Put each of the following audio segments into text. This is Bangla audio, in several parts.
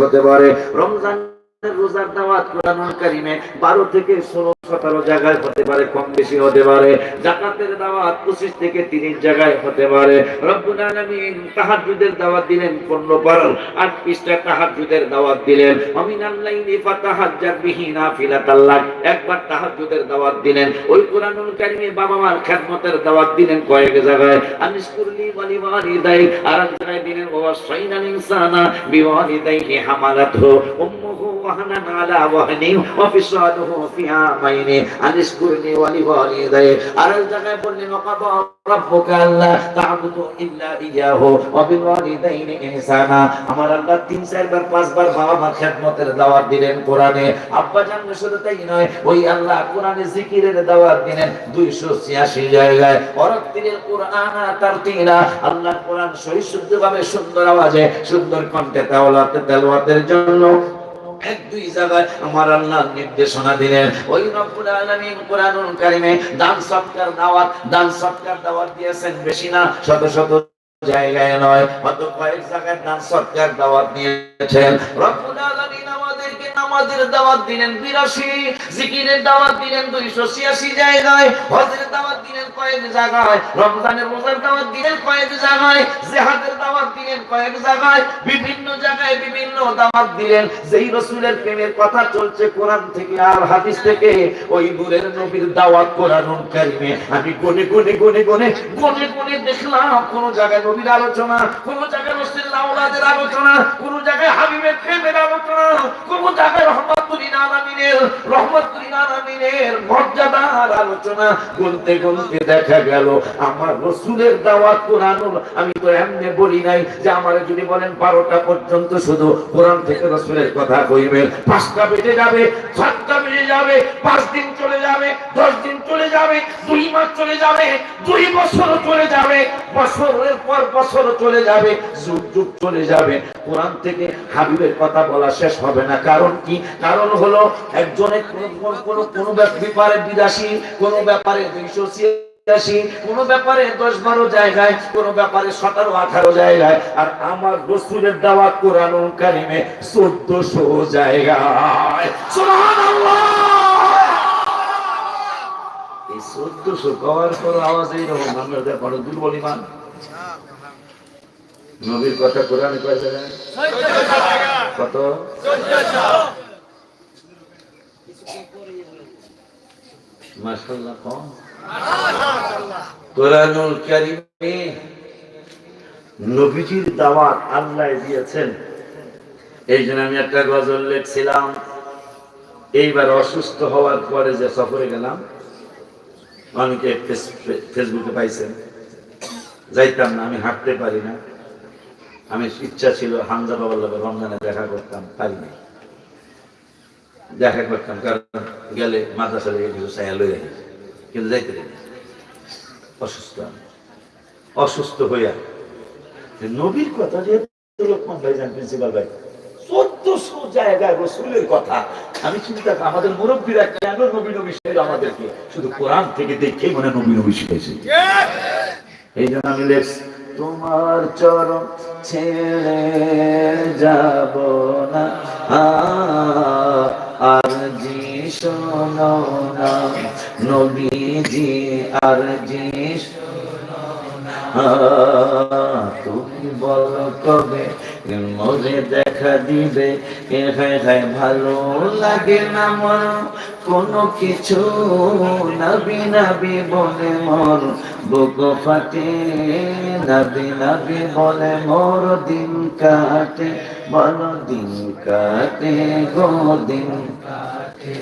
হতে পারে। রমজান রোজার দাওয়াত কোরআনুল কারিমে বারো থেকে ষোলো, সতেরো জায়গায় হতে পারে, কম বেশি হতে পারে। জাকাতের দাওয়াত পঁচিশ থেকে তিরিশ জায়গায় হতে পারে। রব্বুল আলামিন তাহাজ্জুদের দাওয়াত দিলেন পনেরো বারো আট পৃষ্ঠা তাহাজ্জুদের দাওয়াত দিলেন। অমিন আল্লাইনি ফাতাহাজ্জাত বিহি নাফিলাতাল্লাহ একবার তাহাজ্জুদের দাওয়াত দিলেন। ওই কোরআনুল কারিমে বাবা মার খেদমতের দাওয়াত দিলেন কয়েক জায়গায়। আনিসকুরলি ওয়ালি ওয়ালিদাই আর এক জায়গায় দিলেন, ওয়া সাইনাল ইনসানা বিওয়ালিদাইহি হামালাতহু। উম্মুহু وهنا على وهن وفصاله في عامين أن اشكرني ولوالدي على الجنة بل وقضى ربك ألا تعبدوا إلا إياه وبالوالدين إحسانا আমার আল্লাহ তিন চারবার পাঁচবার বাবা মার খেদমতের দাওয়াত দিলেন কোরআনে আব্বা জান শুধু তাই নয় ওই আল্লাহ কোরআনে জিকিরের দাওয়াত দিলেন দুইশো ছিয়াশি জায়গায় অরত্তিলের কোরআন তার তিনা আল্লাহ কোরআন সহি শুদ্ধভাবে সুন্দর আওয়াজে সুন্দর কণ্ঠে তেলাওয়াতের তেলাওয়াতের জন্য এক, দুই জায়গায় আমার আল্লাহ নির্দেশনা দিলেন। ওই রব্বুল আলামিন কোরআনুল কারিমে দান সৎকার, দাওয়াত, দান সৎকার দাওয়াত দিয়েছেন। বেশি না, শত শত জায়গায় নয় হয়তো কয়েক জায়গায় দান সৎকার দাওয়াত নিয়েছেন রব্বুল নামাজের দাওয়াত দিলেন বিরাশি, জিকিরের দাওয়াত দিলেন দুইশো ছিয়াশি জায়গায়, হজের দাওয়াত দিলেন কয়েক জায়গায়, রমজানের রোজার দাওয়াত দিলেন কয়েক জায়গায়, জেহাদের দাওয়াত দিলেন কয়েক জায়গায়, বিভিন্ন জায়গায় বিভিন্ন দাওয়াত দিলেন। যেই রসুলের প্রেমের কথা চলছে কোরআন থেকে আর হাদিস থেকে, ওই নূরের নবীর দাওয়াত কোরআনুল কারিমে আমি গনে গনে গনে গনে গনে গনে দেখলাম, কোন জায়গায় নবীর আলোচনা, কোন জায়গায় রসুল আওলাদের আলোচনা, কোন জায়গায় হাবিবের প্রেমের আলোচনা আমি তো এমনি বলি নাই যে আমার যদি বলেন বারোটা পর্যন্ত শুধু কোরআন থেকে রসুলের কথা কইবেন। পাঁচটা যাবে, সাতটা যাবে, পাঁচ দিন চলে যাবে, দশ দিন চলে যাবে, দুই মাস চলে যাবে, দুই বছর চলে যাবে। কোরআন থেকে হাবিবের কথা বলা শেষ হবে না। কারণ কি? কারণ হলো একজনের কোন কোন ব্যাপারে বিরাশি কোন ব্যাপারে দুইশো ছিয়াশি, কোন ব্যাপারে দশ বারো জায়গায় ব্যাপারে সতেরো, আঠারো জায়গায়। আর আমার কোরআন কারিমে চোদ্দশো জায়গায়। এই চোদ্দশো আওয়াজ আমরা বড় দুর্বল ইমান নবীর কথা কোরআন কত? মাশাআল্লাহ কম। কোরআনুল কারিমে নবীজির দাওয়াত আল্লাহ দিয়েছেন। এই জন্য আমি একটা গজল লিখছিলাম। এইবার অসুস্থ হওয়ার পরে যে সফরে গেলাম, অনেকে ফেস- ফেসবুকে পাইছেন। যাইতাম না, আমি হাঁটতে পারি না। আমি ইচ্ছা ছিল হামজা বাবার রমজানে দেখা করতাম, পারি না দেখা করতাম, কারণ গেলে ছায়া লই কিন্তু যাইতে অসুস্থ অসুস্থ হইয়া। নবীর কথা যে লোকমান ভাই যান প্রিন্সিপাল ভাই, চোদ্দশো জায়গায় রসুলের কথা। আমি চিন্তা আমাদের মুরব্বীরা কেন নবী নবী আমাদেরকে? শুধু কোরআন থেকে দেখেই মনে নবী নবী শিখাইছে। এই জন্য আমি লেখছি, তোমার চরণ ছেড়ে যাব নবীজি আর আহ, তুমি বলো কবে মরে দেখা দিবে? ভালো লাগে না মন? কোনো কিছু নবী নাবি বলে মোর বুক ফাটে নবী নবী বলে মোর দিন কাটে বলো দিন কাটে গো দিন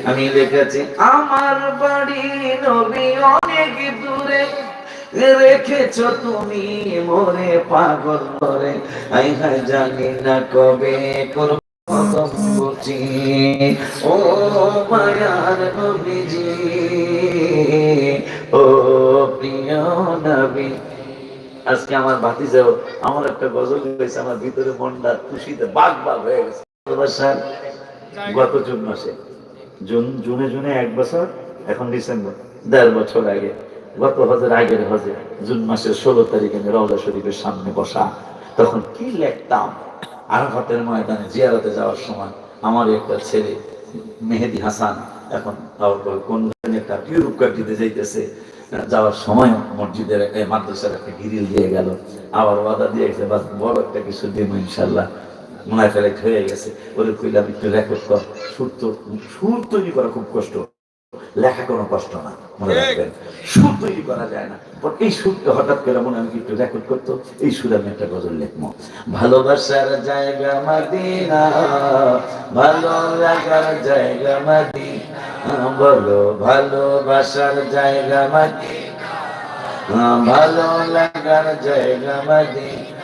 আমি লিখেছি আমার বাড়ি নবী অনেক দূরে। রেখেছ তুমি মোরে পাগল করে। আই জানি না কবে করব ও মায়ার নবীজি, ও প্রিয় নবী। আজকে আমার বাতি যাও আমার একটা গজল হয়েছে, আমার ভিতরে মনটা খুশিতে বাঘ বাঘ হয়ে গেছে। গত জুন মাসে। জুন, জুনে জুনে এক বছর, এখন ডিসেম্বর। দেড় বছর আগে, গত হজের আগের হজে, জুন মাসের ষোলো তারিখে আমি রওজা শরীফের সামনে বসা। তখন কি লিখতাম? আরাফাতের ময়দানে জিয়ারতে যাওয়ার সময় আমার একটা ছেলে, মেহেদি হাসান, এখন কোন একটা ইউরোপ দিতে যাইতেছে, যাওয়ার সময় মসজিদের মাদ্রাসার একটা গিরিল দিয়ে গেল। আবার ওয়াদা দিয়ে বড় একটা কিছু দিব ইনশাল্লাহ। মনে হয় ফেলে হয়ে গেছে। ওরে কইলাম একটু রেকর্ড কর। সুর তো সুর তৈরি করা খুব কষ্ট। লেখা কোনো কষ্ট না মনে রাখবেন। সুর তৈরি করা যায় না। এই সুরটা হঠাৎ করে মনে আমি একটু রেকর্ড করতো। এই সুরে আমি একটা গজল লিখব। ভালোবাসার জায়গা মাদিনা ভালো লাগার জায়গা মাদিনা বলো ভালোবাসার জায়গা মাদিনা ভালো লাগার জায়গা মাদিনা।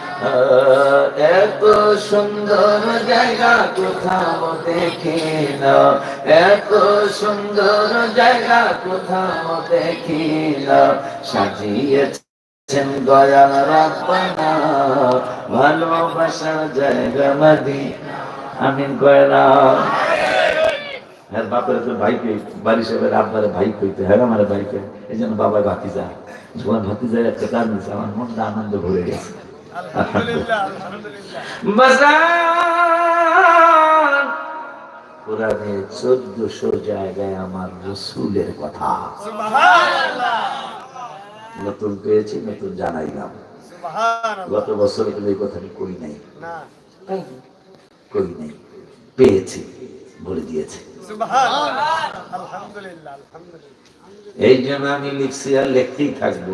এত সুন্দর জায়গা কোথাও দেখি না। এত সুন্দর জায়গা কোথাও দেখি না। দয়াল রাব্বানা ভালোবাসার জায়গা মাদি আমিন কয়রা হ্যাঁ বাপের তো ভাইকে বাড়ি সাহেবের আব্বারে ভাই কইতে হ্যাঁ আমার ভাইকে। এই জন্য বাবাই ভাতিজা যখন ভাতিজার একটা কাজ নিচ্ছে আমার মনটা আনন্দ ভরে গেছে। কোরআনে চোদ্দশো জায়গায় আমার রসুলের কথা। নতুন পেয়েছি নতুন জানাইলাম। গত বছর কিন্তু এই কথাটি করি নাই? করি নাই? পেয়েছি বলে দিয়েছে। এই জন্য আমি লিখছি আর লিখতেই থাকব।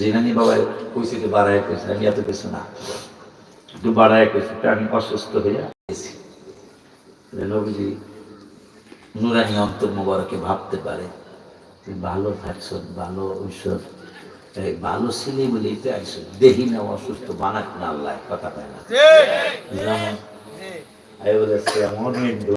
জিনানি বাবা কইছে যে বাড়ায় কইছে আমি এত কিছু না। একটু বাড়ায় কইছে আমি অসুস্থ গেছি। নবীজি নুরানি অন্তর মোবারকে ভাবতে পারে ভালো থাকছ ভালো ঐশ্বর ভালো ছেলে বলে আইসো দেহি না অসুস্থ বানাক না আল্লাহ কথা পায় না। যেমন বলে